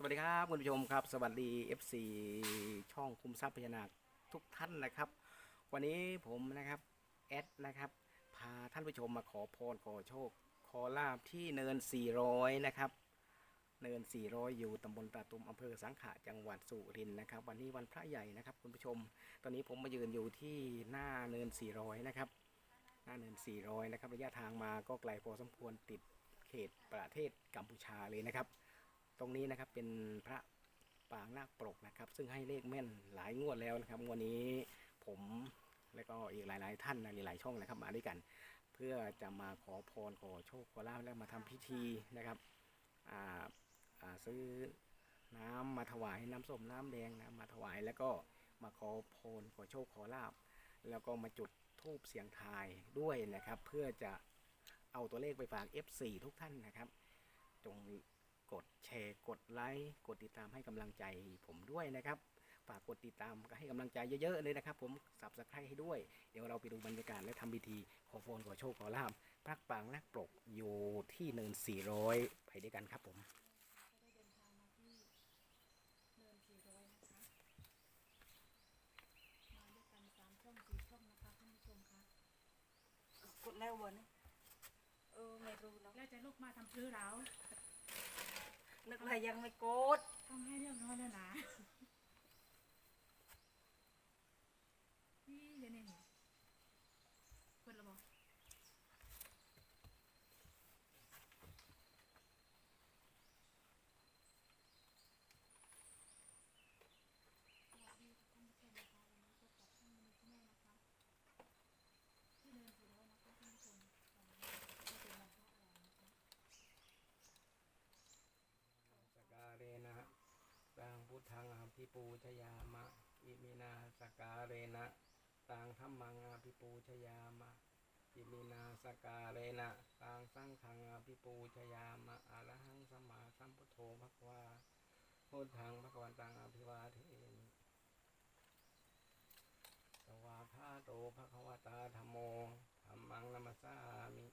สวัสดีครับคุณผู้ชมครับ สวัสดี FC ช่องคุ้มทรัพย์พญานาคทุกท่านนะครับ วันนี้ผมนะครับแอดนะครับพาท่านผู้ชมมาขอพรขอโชค ขอลาบที่เนิน 400 นะครับเนิน 400 อยู่ตำบลตาตุมอำเภอสังขะจังหวัดสุรินทร์นะครับ วันนี้วันพระใหญ่นะครับ คุณผู้ชม ตอนนี้ผมมายืนอยู่ที่หน้าเนิน 400 นะครับ หน้าเนิน 400 นะครับ ระยะทางมาก็ไกลพอสมควรติดเขตประเทศกัมพูชาเลยนะครับ ตรงนี้นะครับเป็นพระปางนาคปรกนะครับ ซึ่งให้เลขแม่นหลายงวดแล้วนะครับงวดนี้ผมและก็อีกหลาย ๆ ท่านในหลายช่องนะครับมาด้วยกัน เพื่อจะมาขอพรขอโชคขอลาภและมาทำพิธีนะครับอ่าอ่าซื้อน้ำมาถวายน้ำส้มน้ำแดงนะมาถวายแล้วก็มาขอพรขอโชคขอลาภแล้วก็มาจุดธูปเสียงทายด้วยนะครับ เพื่อจะเอาตัวเลขไปฝาก F4 ทุกท่านนะครับ จง กดแชร์ กดไลค์ กดติดตามให้กำลังใจผมด้วยนะครับ ฝากกดติดตามก็ให้กำลังใจเยอะๆเลยนะครับ ผมสับสไครให้ด้วย เดี๋ยวเราไปดูบรรยากาศและทำพิธีขอพรขอโชคขอลาบพระปางนักปรกอยู่ที่เนิน400 ไปด้วยกันครับผมได้เดินทางมาที่เนินสี่ร้อยนะคะ มาด้วยกันสามช่องสี่ช่องนะคะท่านผู้ชมคะกดแล้ววันนี้เออไม่รู้แล้วแล้วจะลุกมาทำซื้อเรา นึกว่ายังไม่โกดต้องให้เรียบร้อยแล้วนะนี่เดี๋ยวนี่นี่คนละบอก สการเรนะตังพุทธังอ ภิปูชยามะ อิมินาสการเรนะตังธรรมังอภิปูชยามะ อิมินาสการเรนะตังสังฆังอภิปูชยามะอะระหังสมมาสัมพุทโธภควาพุทธังภควันตังอภิวาเทมิสวาคาโตภควตาธรรมโมธรรมังนัมสามิ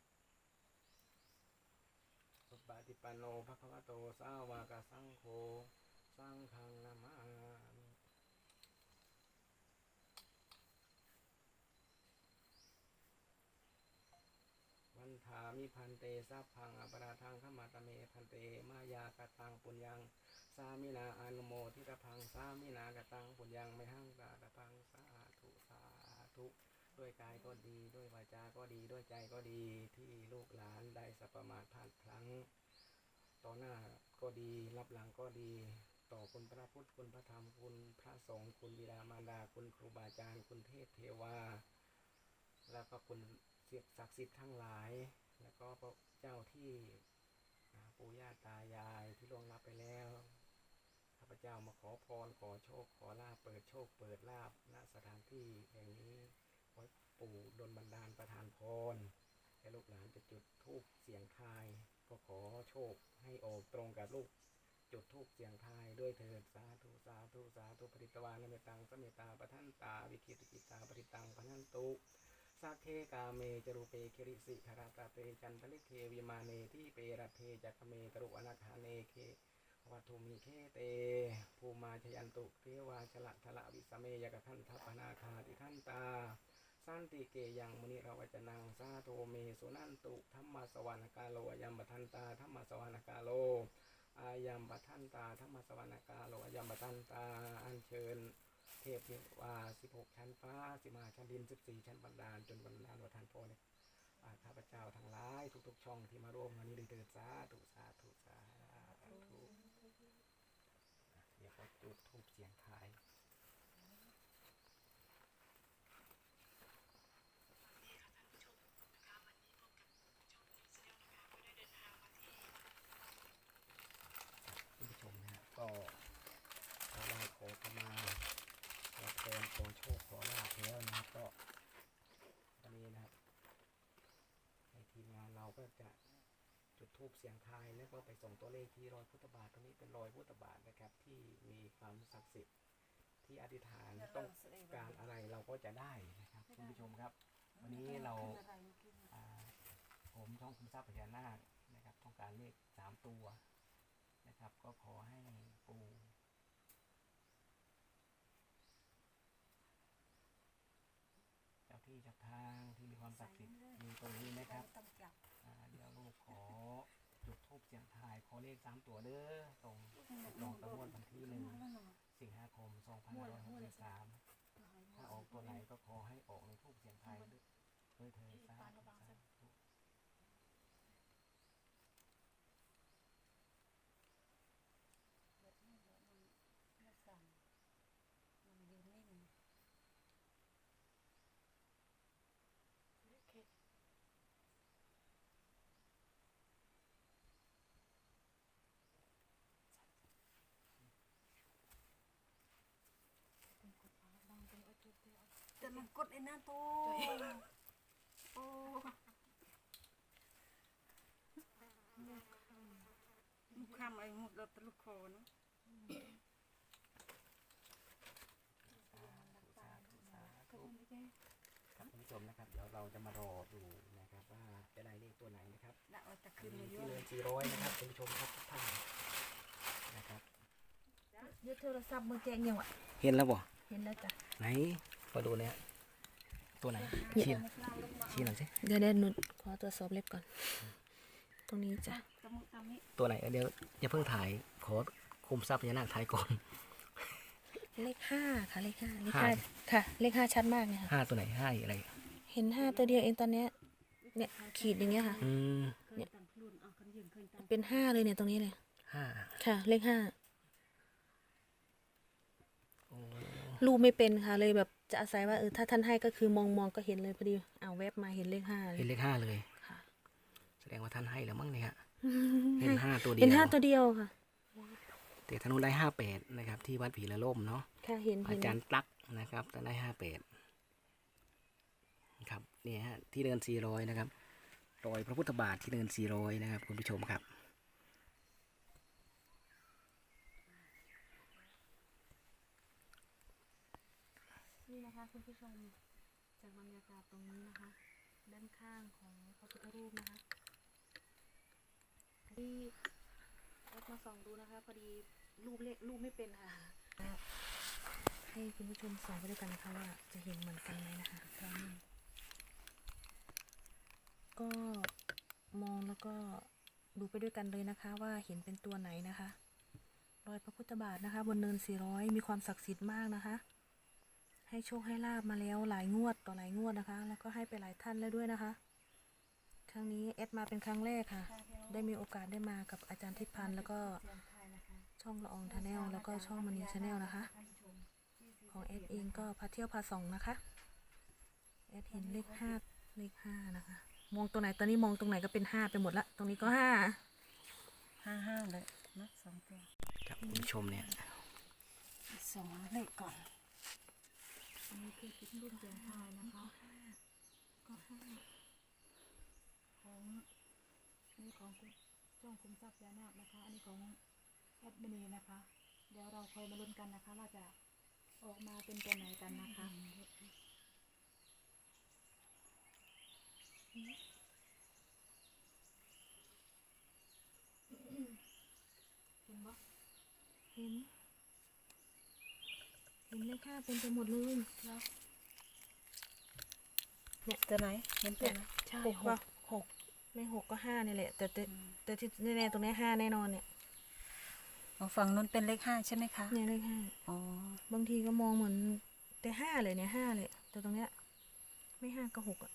สุปฏิปันโนภะควโตสาวากสังโฆ สังฆังนามามิวันถามิพันเตสัพพังอปราทังขมาตเมพันเตมายากตังปุญญังสามินาอนุโมทิตพังสามินากตังปุญญังไม่หังกาตพังสาธุสาธุด้วยกายก็ดีด้วยวาจาก็ดีด้วยใจก็ดีที่ลูกหลานได้สัพปะมาทพลาดพลั้ง ต่อหน้าก็ดีรับหลังก็ดี ต่อคุณพระพุทธคุณพระธรรมคุณพระสงฆ์คุณบิดามารดาคุณครูบาอาจารย์คุณเทพเทวา แล้วก็คุณเสียศักดิ์สิทธิ์ทั้งหลาย แล้วก็พระเจ้าที่ปู่ย่าตายายที่ลงลับไปแล้วข้าพเจ้ามาขอพรขอโชคขอลาบเปิดโชคเปิดลาบณสถานที่แห่งนี้ขอให้ปู่ดลบันดาลประทานพรให้ลูกหลานจะจุดธูปเสียงทาย ก็ขอโชคให้ออกตรงกับลูก จุดธูปเสียงทายด้วยเถิดสาธุสาธุสาธุปริตวานเมตังสเมตาปะทันตาวิคิตกิตาปริตังพนันตุสักเคกาเมจรูเปคิริสิธาราตาเตจันทลิเควิมาเนที่เปรเทจักเมตรุอนาคาเนเควัตถุมีเคเต ภูมาชยันตุเทวาชละทละวิสเมยกทันทัปนาคาติทันตา สันติเกยังมุนิราวจนังสาโทเมสุนันตุธรรมสวรรคาโลยัมปทันตาธรรมสวรรคาโล อายัมปทันตาธรรมสวรรคาโลอายัมปทันตาอัญเชิญ เทพเทวา16ชั้นฟ้าสิมาชั้นดิน14ชั้นบรรดาลจนบรรดาลวัฏานโพเนี่ยอ่าข้าพเจ้าทั้งหลายทุกๆช่องที่มาร่วมงานนี้ได้เถิดสาธุสาธุสาธุอะเดี๋ยวเขาจุดทูบเสียงทาย คุณผู้ชมนะฮะก็ขอได้ขอเข้ามาขอพรขอโชคขอลาภแล้วนะครับก็วันนี้นะครับในทีมงานเรา ก็จะจุดทูปเสียงทายแล้วก็ไปส่งตัวเลขที่รอยพุทธบาทตรงนี้เป็นรอยพุทธบาทนะครับ ที่มีความศักดิ์สิทธิ์ที่อธิษฐานต้องการอะไรเราก็จะได้นะครับคุณผู้ชมครับ วันนี้เราอะไรเมื่อกี้เนี่ยอ่าผมช่องคุมทรัพย์พญานาคนะครับ ต้องการเลขสามตัวนะนะครับ ก็ขอให้ปู่เจ้าที่เจ้าทางที่มีความศักดิ์สิทธิ์อยู่ตรงนี้นะครับ ต้องจับ อ่าเดี๋ยวลูกขอจุดทูปเของเลขสามตัวเด้อตรงตรงตะวันวันที่หนึ่งสิงหาคมสองพันห้าร้อยหกสิบสามถ้าออกตัวไหนก็ขอให้ออกในทูกเสียงไทยด้วยด้วยเธอสาธุสาธุ ไม่สั่นมันยืนนิ่ง แต่มัน กดเลยนั่นตโอ้ลูกคำไอ้หมดแล้วตะลูกคอนะครับคุณผู้ชมนะครับ เดี๋ยวเราจะมารอดูนะครับว่าจะได้เลขตัวไหนนะครับน่าจะขึ้นเลยที่เงิสี่ร้อยนะครับคุณผู้ชมครับทุกท่านนะครับยึดโทรศัพท์มือแจงยังวะเห็นแล้วบ่เห็นแล้วจ้ะไหนมาดูเนี่ย ตัวไหนชี้หน่อยชี้หน่อยสิเดี๋ยวเดี๋นุดขอตัวสอบเล็บก่อน ตรงนี้จ้ะตัวไหนเดี๋ยวอย่าเพิ่งถ่ายขอคุมทรัพย์พญานาคถ่ายก่อนเลขห้าค่ะเลขห้าเลขห้าค่ะ เลขห้าชัดมากเนี่ยค่ะห้าตัวไหนห้าอะไร เห็นห้าตัวเดียวเองตอนเนี้ยเนี่ยขีดอย่างเงี้ยค่ะเนี่ยเป็นห้าเลยเนี่ยตรงนี้เลยห้าค่ะ เลขห้า รูปไม่เป็นค่ะเลยแบบจะอาศัยว่าเออถ้าท่านให้ก็คือมองมองก็เห็นเลยพอดีเอาแวบมาเห็นเลขห้าเลเห็นยเลขห้าเลยค่ะ แสดงว่าท่านให้แล้วมั้งเนี่ยฮะเห็นห้าตัวเดียวเห็นห้าตัวเดียวค่ะแต่ธนูได้ห้าแปดนะครับ ที่วัดผีละล่มเนาะค่ะเห็นอาเห็นจารย์ตักนะครับแต่ได้ห้าแปดครับเนี่ยฮะที่เดินสี่ร้อยนะครับรอยพระพุทธบาทที่เดินสี่ร้อยนะครับ คุณผู้ชมครับ นี่นะ คุณผู้ชมจากบรรยากาศตรงนี้นะคะ ด้านข้างของพระพุทธรูปนะคะที่รถมาส่องดูนะคะ พอดีรูปเลขรูปไม่เป็นค่ะ ให้คุณผู้ชมส่องไปด้วยกันนะคะว่าจะเห็นเหมือนกันไหมนะคะครั้งนี้ก็มองแล้วก็ดูไปด้วยกันเลยนะคะ ว่าเห็นเป็นตัวไหนนะคะรอยพระพุทธบาทนะคะ บนเนินสี่ร้อยมีความศักดิ์สิทธิ์มากนะคะ ให้โชคให้ลาบมาแล้วหลายงวดต่อหลายงวดนะคะ แล้วก็ให้ไปหลายท่านแล้วด้วยนะคะ ครั้งนี้แอดมาเป็นครั้งแรกค่ะ ได้มีโอกาสได้มากับอาจารย์ทิพย์พันธ์แล้วก็ช่องละอองทาแนลแล้วก็ช่องมณีชาแนลนะคะ ของแอดเองก็พาเที่ยวพาส่องนะคะแอดเห็นเลขห้าเลขห้านะคะ มองตรงไหนตอนนี้มองตรงไหนก็เป็นห้าไปหมดละตรงนี้ก็ห้าห้าห้าเลยนะสองตัวครับคุณผู้ชมเนี่ยสองเลขก่อน อันนี้คือคิดรุ่นเสียงทายนะคะ ก็ห้าของนี่ของคุณช่องคุมทรัพย์ยานาคนะคะ อันนี้ของแอดมินีนะคะ เดี๋ยวเราคอยมาลุ้นกันนะคะ ว่าจะออกมาเป็นตัวไหนกันนะคะเห็นปะเห็น เห็นเลขห้าเป็นไปหมดเลยตัวไหนเห็นตัวไหนใช่หกหปะกหกไม่หกก็ห้านี่แหละ แต่แต่แต่ที่แน่ๆตรงนี้ห้าแน่นอนเนี่ยอ๋อฝั่งนู้นเป็นเลขห้าใช่ไหมคะเนี่ยเลขห้าอ๋อบางทีก็มองเหมือนแต่ห้าเลยเนี่ยห้าเลยแต่ตรงเนี้ยไม่ห้าก็หกอะ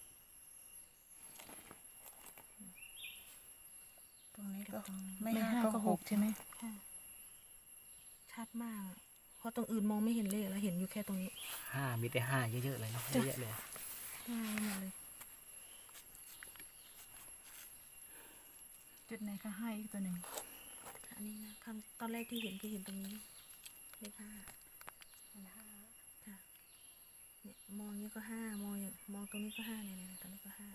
ตรงนี้ก็ไม่ไม่ห้าห้าก็ก็หหกกใช่ไหมชัดมากอะ เพราะตรงอื่นมองไม่เห็นเลขแล้วเห็นอยู่แค่ตรงนี้ห้ามีแต่ห้าเยอะๆเลยเนาะเยอะๆเลยห้าไปหมดเลย จุดไหนคะให้อีกตัวหนึ่งอันนี้นะครั้งตอนแรกที่เห็นคือเห็นตรงนี้เลขห้าค่ะเนี่ยมองอย่างนี้ก็ห้ามองอย่างมองตรงนี้ก็ห้าเนี่ยเนี่ยตรงนี้ก็ห้า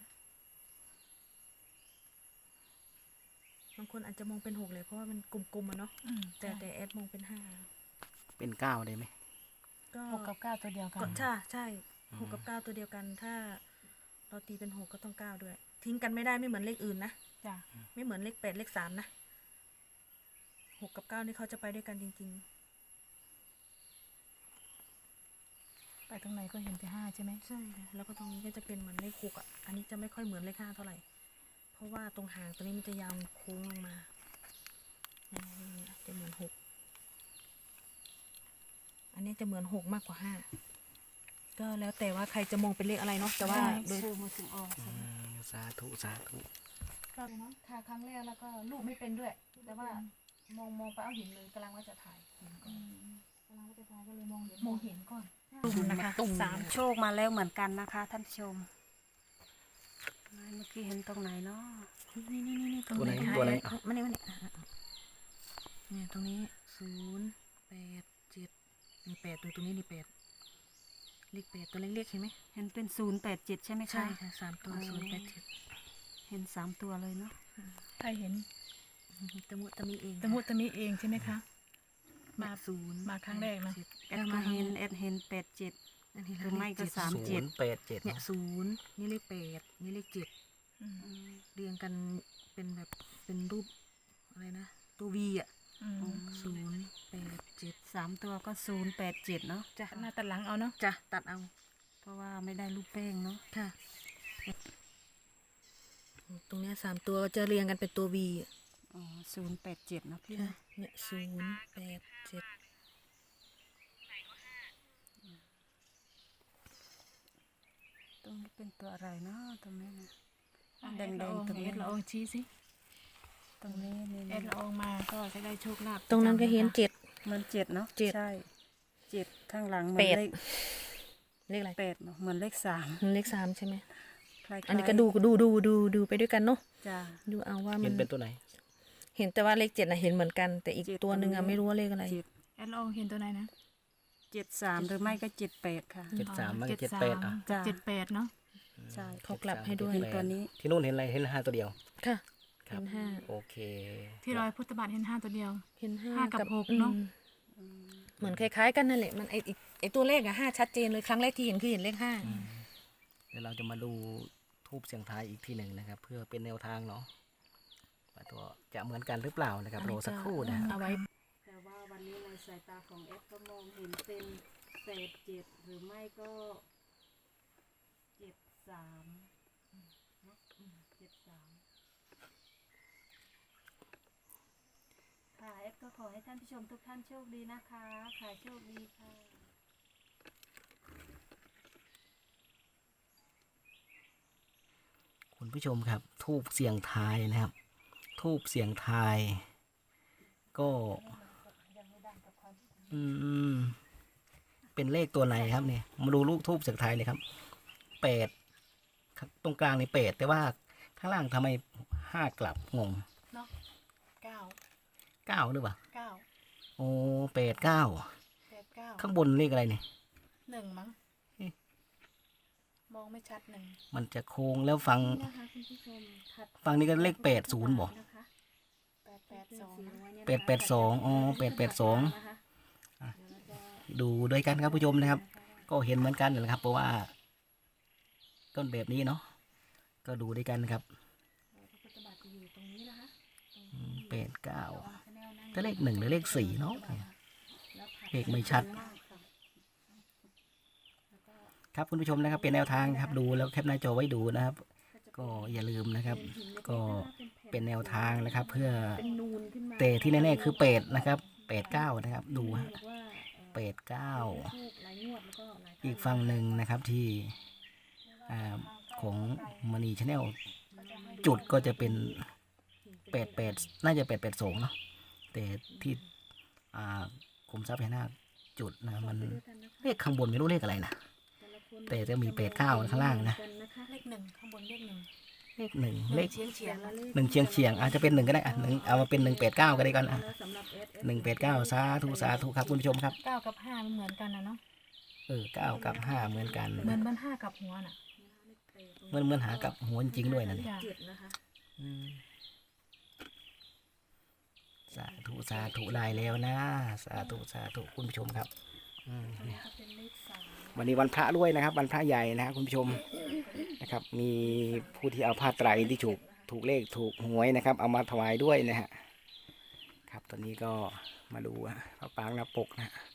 บางคนอาจจะมองเป็นหกเลยเพราะว่ามันกลมๆอะเนาะอืมแต่แต่แอดมองเป็นห้า เป็นเก้าได้ไหม ก็หกกับเก้าตัวเดียวกัก็น ใช่ใช่หกกับเก้าตัวเดียวกัน ถ้า เราตีเป็นหกก็ต้องเก้าด้วย ทิ้งกันไม่ได้ไม่เหมือนเลขอื่นนะ จ้ะ ไม่เหมือนเลขแปดเลขสามนะหกกับเก้านี่เขาจะไปด้วยกันจริง ไปตรงไหนก็เห็นแต่ห้าใช่ไหมๆ ใช่ค่ะแล้วก็ตรงนี้ก็จะเป็นเหมือนเลขหกอะ อันนี้จะไม่ค่อยเหมือนเลขห้าเท่าไหร่ เพราะว่าตรงหางตัวนี้มันจะยาวโค้งลงมาเนี่ยเนี่ยจะเหมือนหก อันนี้จะเหมือนหกมากกว่าห้าก็แล้วแต่ว่าใครจะมองเป็นเลขอะไรเนาะแต่ว่าโดยชื่อมือถึงออกอืมสาธุสาธุก็เนาะค่ะครั้งแรกแล้วก็ลูกไม่เป็นด้วย แต่ว่ามองมองไปเอาเห็นเลยกำลังว่าจะถ่ายเห็นก่อนกำลังจะตายก็เลยมองเห็นมองเห็นก่อนตุ่มนะคะสามโชคมาแล้วเหมือนกันนะคะ ท่านผู้ชมเมื่อกี้เห็นตรงไหนเนาะนี่นี่นี่นี่ตรงตัวไหนนี้ตัวไหนอะมานี่มานี่อะอะอะเนี่ยตรงนี้ศูนย์แปดเจ็ด นี่แปดตัวตรงนี้นี่แปดเลขแปดตัวเล็กๆเห็นไหมเห็นเป็นศูนย์แปดเจ็ดใช่ไหมคะ ใช่ค่ะสามตัวอ๋อศูนย์แปดเจ็ดเห็นสามตัวเลยเนาะใครเห็นตะมุตะมีเองตะมุตะมิเองใช่ไหมคะ มา ศูนย์มาครั้งแรกนะจ็ดแอดก็เห็นแอดเห็นแปดเจ็ด อันนี้หรือไม่ก็เลขเจ็ดสาม ศูเจ็ดนย์แปดเจ็ดเนี่ยเนาะศูนย์นี่เลขแปดนี่เลขเจ็ดอืมอืมเรียงกันเป็นแบบเป็นรูปอะไรนะ ตัววีอะอืมศูนย์แปดเจ็ด สามตัวก็ศูนย์แปดเจ็ดเนาะจ้ะหน้าตัดหลังเอาเนาะจ้ะตัดเอา เพราะว่าไม่ได้ลูกแป้งเนาะค่ะ ตรงเนี้ยสามตัวจะเรียงกันเป็นตัววีอะอ๋อศูนย์แปดเจ็ดนะพี่ค่ะนะเนี่ยศูนย์แปดเจ็ดตรงนี้เป็นตัวอะไรเนาะตรงนี้นะอะแดแอดงละอองๆตรงนี้แอดละอองชี้สิตรงนี้นี่แอดละอองมาก็จะได้โชคลาภตรงนั้นก็เห็นเจ็ด มันเจ็ดเนาะเจ็ดใช่เจ็ดข้างหลังเหมือแปนดเลขเลขอะไรแปดเนาะเหมือนเลขสามเลขสามใช่ไหมคล้ายๆอันนี้ก็ดูดูดูดูดูไปด้วยกันเนาะจ้า ดูเอาว่ามัเห็นนเป็นตัวไหน เห็นแต่ว่าเลขเจ็ดนะเห็นเหมือนกัน แต่อีกเจ็ดตัวหนึ่งตรอะงนี้ไม่รู้ว่าเลขอะไร เจ็ด แอดละอองเห็นตัวไหนนะเจ็ดสามหรือไม่ก็เจ็ดแปดค่ะ เจ็ดสามมันก็เจ็เจ็ดดสาแปมดอะ จ้ะ เจ็ดแปดเนาะใช่ เขากลับให้ด้วย เห็นตัวนี้ ที่นู่นเห็นอะไร เห็นห้าตัวเดียว ค่ะ ครับ เห็นห้า โอเคที่รอยพุทธบาทเห็นห้าตัวเดียว เห็นห้าห้ากับหกเนอะ อืมเหมือนคล้าย ๆ กันนั่นแหละมันไอไอ้ไอตัวเลขอะห้าชัดเจนเลยครั้งแรกที่เห็นคือเห็นเลขห้าเดี๋ยวเราจะมาดูทูบเสียงทายอีกทีหนึ่งนะครับ เพื่อเป็นแนวทางเนาะว่าตัวจะเหมือนกันหรือเปล่านะครับรอสักครู่นะฮะเอาไว้แต่ว่าวันนี้ในสายตาของเอฟก็มองเห็นเป็นแปดเจ็ดหรือไม่ก็เจ็ดสามเนอะอืมเจ็ดสามค่ะเอฟ ก็ขอให้ท่านผู้ชมทุกท่านโชคดีนะคะ ค่ะโชคดีค่ะ คุณผู้ชมครับ ทูบเสียงทายนะครับ ทูบเสียงทาย ก็อืมเป็นเลขตัวไหนครับเนี่ยมาดูลูกทูบเสียงทายเลยครับแปดครับตรงกลางนี่แปดแต่ว่าข้างล่างทำไมห้ากลับงงเนาะเก้า เก้าหรือเปล่าเก้าโอ้แปดเก้าแปดเก้าข้างบนเลขอะไรเนี่ยหนึ่งมั้งเอ๊ะมองไม่ชัดหนึ่งมันจะโค้งแล้วฟังนะคะคุณผู้ชมถัดฟังนี่ก็เลขแปดศูนย์บอกนะคะแปดแปดสองแปดแปดสองอ๋อแปดแปดสองนะคะดูด้วยกันครับผู้ชมนะครับ ก็เห็นเหมือนกันนะครับ เพราะว่าต้นแบบนี้เนาะก็ดูด้วยกันครับพระพุทธบาทจะอยู่ตรงนี้นะคะ แปดเก้าถ้าเลขหนึ่งหรือเลขสี่เนาะเลขไม่ชัด ครับคุณผู้ชมนะครับเป็นแนวทางนะครับดูแล้วแคปหน้าจอไว้ดูนะครับ ก็อย่าลืมนะครับ ก็เป็นแนวทางนะครับ เพื่อเป็นนูนขึ้นมาแต่ที่แน่ๆคือเป็ดนะครับเป็ดเก้านะครับ ดูฮะบอกว่าเอ่อเป็ดเก้าทูบหลายงวดแล้วก็หลายครั้งอีกฝั่งหนึ่งนะครับที่อ่าของมณีชาแนลจุดก็จะเป็น แปดแปดน่าจะแปดแปดสองเนาะแต่ที่อ่าคุมทรัพย์พญานาคจุดนะมันเลขข้างบนไม่รู้เลขอะไรนะแต่จะมีแปดเก้าข้างล่างนะเลขหนึ่งข้างบนเลขหนึ่งเลขหนึ่งเลขเฉียงเฉียงๆอะหนึ่งเชียงเชียงอาจจะเป็นหนึ่งก็ได้อะหนึ่งเอามาเป็นหนึ่งแปดเก้าก็ได้ก่อนอะสำหรับ SS หนึ่งแปดเก้าสาธุสาธุครับคุณผู้ชมครับเก้ากับห้ามันเหมือนกันนะเนาะเออเก้ากับห้าเหมือนกันเหมือนมันห้ากับหัวน่ะเหมือนเหมือนหากับหัวจริงๆด้วยนะเนี่ย จ้ะ เจ็ดนะคะ อืม สาธุสาธุได้แล้วนะ สาธุสาธุคุณผู้ชมครับอืมเนี่ยวันนี้วันพระด้วยนะครับ วันพระใหญ่นะครับคุณผู้ชมนะครับ มีผู้ที่เอาผ้าไตรที่ถูกถูกเลขถูกหวยนะครับ เอามาถวายด้วยนะฮะคครับตอนนี้ก็มาดูฮะพระปางหน้าปกนะฮะส่งไปด้วยกันนะคะ